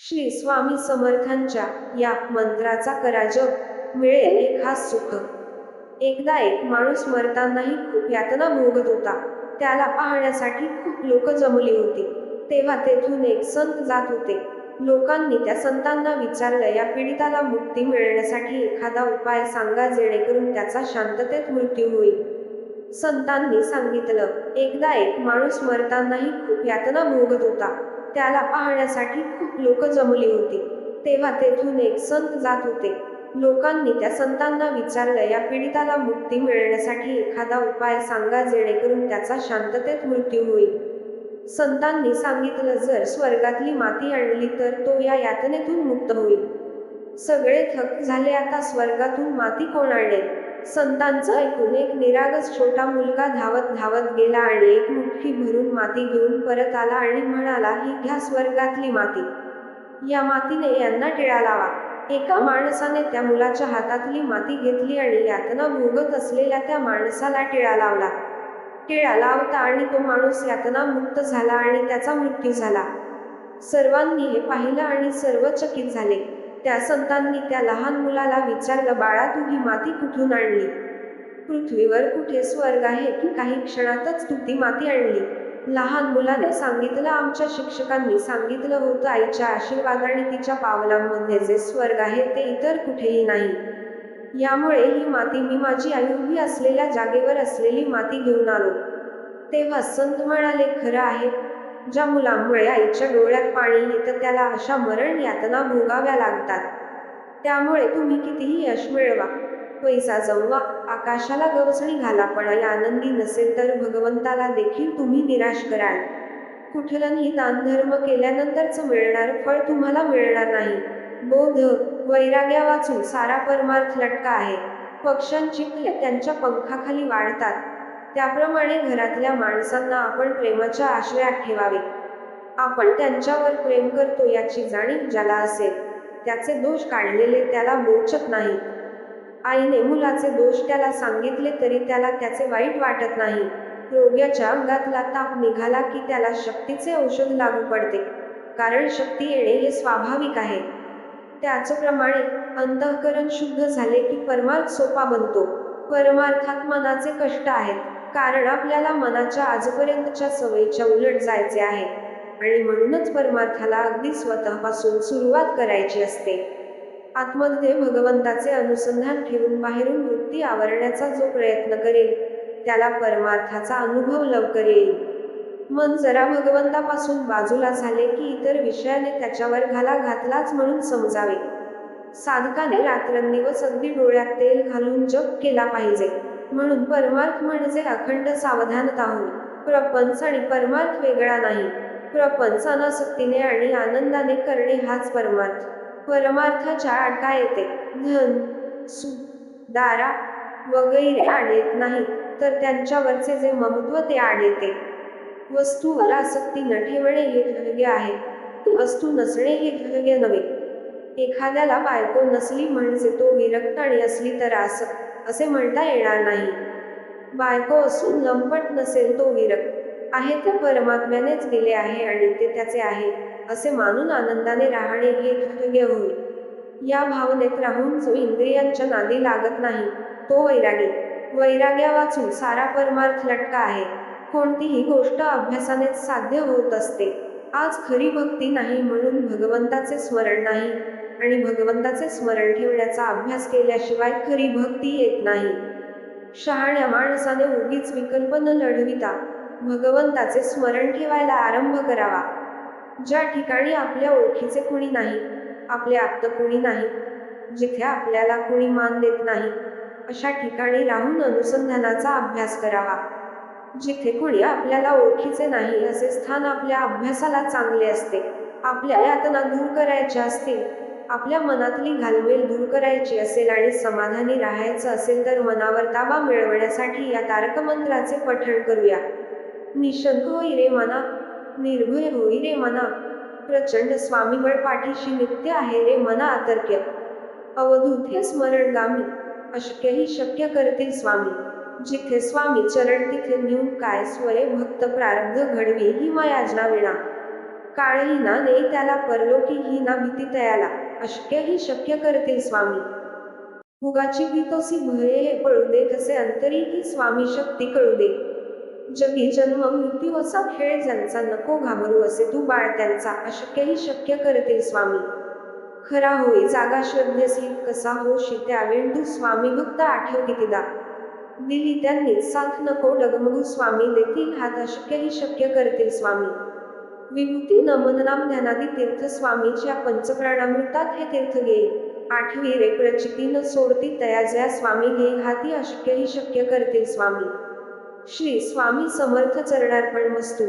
श्री स्वामी समर्थांच्या या मंत्राचा करा जप मिळेल एक खास सुख. एकदा एक माणूस मरतानाही खूप यातना भोगत होता. त्याला पाहण्यासाठी खूप लोक जमली होती. तेव्हा तेथून एक संत जात होते. लोकांनी त्या संतांना विचारलं या पीडिताला मुक्ती मिळण्यासाठी एखादा उपाय सांगा जेणेकरून त्याचा शांततेत मृत्यू होईल. संतांनी सांगितलं एकदा एक माणूस मरतानाही खूप यातना भोगत होता. त्याला पाहण्यासाठी खूप लोक जमली होती. तेव्हा तेथून एक संत जात होते. लोकांनी त्या संतांना विचारलं या पीडिताला मुक्ती मिळण्यासाठी एखादा उपाय सांगा जेणेकरून त्याचा शांततेत मृत्यू होईल. संतांनी सांगितलं जर स्वर्गातली माती आणली तर तो या यातनेतून मुक्त होईल. सगळे थक झाले आता स्वर्गातून माती कोण आणेल? संतांचं ऐकून एक निरागस छोटा मुलगा धावत धावत गेला आणि एक मुठ्ठी भरून माती घेऊन परत आला आणि म्हणाला ही घ्या स्वर्गातली माती. या मातीने यांना टिळा लावा. एका माणसाने त्या मुलाच्या हातातली माती घेतली आणि यातना भोगत असलेल्या त्या माणसाला टिळा लावला. टिळा लावता आणि तो माणूस यातना मुक्त झाला आणि त्याचा मृत्यू झाला. सर्वांनी हे पाहिलं आणि सर्व चकित झाले. त्या संतांनी त्या लहान मुलाला विचारलं बाळा तू ही माती कुठून आणली? पृथ्वीवर कुठे स्वर्ग आहे की काही क्षणातच तू ती माती आणली? लहान मुलाने सांगितलं आमच्या शिक्षकांनी सांगितलं होतं आईच्या आशीर्वादाने तिच्या पावलांमध्ये जे स्वर्ग आहे ते इतर कुठेही नाही. यामुळे ही माती मी माझी आई उभी असलेल्या जागेवर असलेली माती घेऊन आलो. तेव्हा संत म्हणाले खरं आहे ज्या मुलामुळे आईच्या डोळ्यात पाणी येतं त्याला अशा मरण यातना भोगाव्या लागतात. त्यामुळे तुम्ही कितीही यश मिळवा पैसा जमवा आकाशाला गवसणी घाला पण आई आनंदी नसेल तर भगवंताला देखील तुम्ही निराश कराल. कुठलंही दानधर्म केल्यानंतरच मिळणार फळ तुम्हाला मिळणार नाही. बोध वैराग्या वाचून सारा परमार्थ लटका आहे. पक्ष्यांची फुले त्यांच्या पंखाखाली वाढतात. त्याप्रमाणे घरातल्या माणसांना आपण प्रेमाच्या आश्रयात ठेवावे. आपण त्यांच्यावर प्रेम करतो याची जाणीव ज्याला असेल त्याचे दोष काढलेले त्याला बोचत नाही. आईने मुलाचे दोष त्याला सांगितले तरी त्याला त्याचे वाईट वाटत नाही. रोग्याच्या अंगातला ताप निघाला की त्याला शक्तीचे औषध लागू पडते. कारण शक्ती येणे हे स्वाभाविक आहे. त्याचप्रमाणे अंतःकरण शुद्ध झाले की परमार्थ सोपा बनतो. परमार्थात मनाचे कष्ट आहेत. कारण आपल्याला मनाच्या आजपर्यंतच्या सवयीच्या उलट जायचे आहे. आणि म्हणूनच परमार्थाला अगदी स्वतःपासून सुरुवात करायची असते. आतमध्ये भगवंताचे अनुसंधान ठेवून बाहेरून वृत्ती आवरण्याचा जो प्रयत्न करेल त्याला परमार्थाचा अनुभव लवकर येईल. मन जरा भगवंतापासून बाजूला झाले की इतर विषयाने त्याच्यावर घाला घातलाच म्हणून समजावे. साधकाने रात्रंदिवस अगदी डोळ्यात तेल घालून जप केला पाहिजे. म्हणून परमार्थ म्हणजे अखंड सावधानता होय प्रपंच आणि परमार्थ वेगळा नाही. प्रपंच अनासक्तीने आणि आनंदाने करणे हाच परमार्थ. परमार्थाच्या अडका येते. धन सु दारा वगैरे आड येत नाहीत तर त्यांच्यावरचे जे ममत्व ते आड येते वस्तूवर आसक्ती न ठेवणे हे धैर्य आहे. वस्तू नसणे हे धैर्य नव्हे. एखाद्याला बायको नसली म्हणजे तो विरक्त आणि असली तर आसक्त. असे म्हणता येणार नाही. बायको असून लंपट नसेल तो विरक्त. आहे तर परमात्म्यानेच दिले आहे आणि ते त्याचे आहे असे मानून आनंदाने राहणे हे योग्य होईल या भावनेत राहून जो इंद्रियांच्या नादी लागत नाही तो वैरागी. वैराग्या वाचून सारा परमार्थ लटका आहे. कोणतीही गोष्ट अभ्यासानेच साध्य होत असते. आज खरी भक्ती नाही म्हणून भगवंताचे स्मरण नाही. आणि भगवंताचे स्मरण ठेवण्याचा अभ्यास केल्याशिवाय खरी भक्ती येत नाही. शहाण्या माणसाने उगीच विकल्प न लढविता भगवंताचे स्मरण ठेवायला आरंभ करावा. ज्या ठिकाणी आपल्या ओळखीचे कुणी नाही आपले आत्त कुणी नाही जिथे आपल्याला कुणी मान देत नाही अशा ठिकाणी राहून अनुसंधानाचा अभ्यास करावा. जिथे कुणी आपल्याला ओळखीचे नाही असे स्थान आपल्या अभ्यासाला चांगले असते. आपल्या यातना दूर करायच्या असतील आपल्या मनातली घालमेल दूर करायची असेल आणि समाधानी राहायचं असेल तर मनावर ताबा मिळवण्यासाठी या तारकमंत्राचे पठण करूया. निशंक होई रे मना निर्भय होई रे मना प्रचंड स्वामीबळ पाठीशी नित्य आहे रे मना आतर्क्य. अवधूत हे स्मरणगामी अशक्यही शक्य करतील स्वामी. जिथे स्वामी चरण तिथे न्यून काय स्वरे भक्त प्रारब्ध घडवी ही मयाजना विणा काळही ना ने त्याला परलोकी ही ना भीती तयाला. अशक्य ही शक्य करतील स्वामी. भुगाची भीतोसी भये हे पळू दे तसे अंतरी ही स्वामी शक्ती कळू दे. जगी जन्म मृत्यू असा खेळ ज्यांचा नको घाबरू असे तू बाळ त्यांचा. अशक्यही शक्य करतील स्वामी. खरा होई जागा शोधण्यास कसा होशी त्यावेळ तू स्वामी भक्त आठव कितीदा दिली त्यांनी साथ नको डगमगू स्वामी देतील हात अशक्यही शक्य करतील स्वामी. विभूती नमनराम ज्ञानादी तीर्थ स्वामीच्या पंचप्राणामृतात हे तीर्थ घे आठवी रे प्रचिती न सोडती तयाजया स्वामी घे हाती अशक्यही शक्य करतील स्वामी. श्री स्वामी समर्थ चरणार्पण वस्तू.